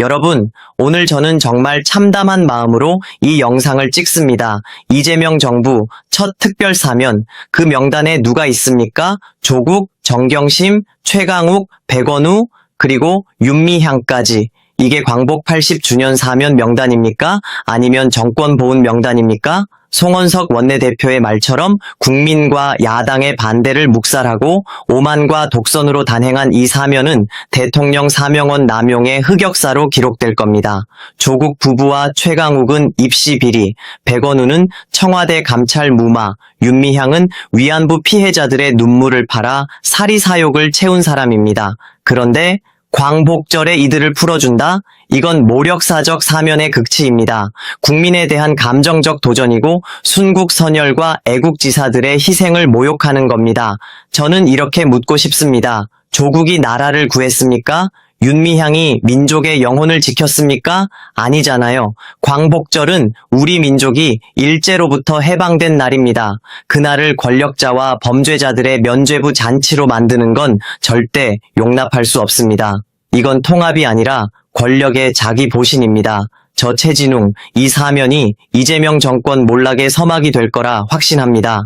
여러분, 오늘 저는 정말 참담한 마음으로 이 영상을 찍습니다. 이재명 정부 첫 특별 사면, 그 명단에 누가 있습니까? 조국, 정경심, 최강욱, 백원우, 그리고 윤미향까지. 이게 광복 80주년 사면 명단입니까? 아니면 정권 보훈 명단입니까? 송원석 원내대표의 말처럼 국민과 야당의 반대를 묵살하고 오만과 독선으로 단행한 이 사면은 대통령 사명원 남용의 흑역사로 기록될 겁니다. 조국 부부와 최강욱은 입시 비리, 백원우는 청와대 감찰 무마, 윤미향은 위안부 피해자들의 눈물을 팔아 사리사욕을 채운 사람입니다. 그런데 광복절에 이들을 풀어준다? 이건 모력사적 사면의 극치입니다. 국민에 대한 감정적 도전이고 순국 선열과 애국지사들의 희생을 모욕하는 겁니다. 저는 이렇게 묻고 싶습니다. 조국이 나라를 구했습니까? 윤미향이 민족의 영혼을 지켰습니까? 아니잖아요. 광복절은 우리 민족이 일제로부터 해방된 날입니다. 그날을 권력자와 범죄자들의 면죄부 잔치로 만드는 건 절대 용납할 수 없습니다. 이건 통합이 아니라 권력의 자기 보신입니다. 저 최진웅, 이 사면이 이재명 정권 몰락의 서막이 될 거라 확신합니다.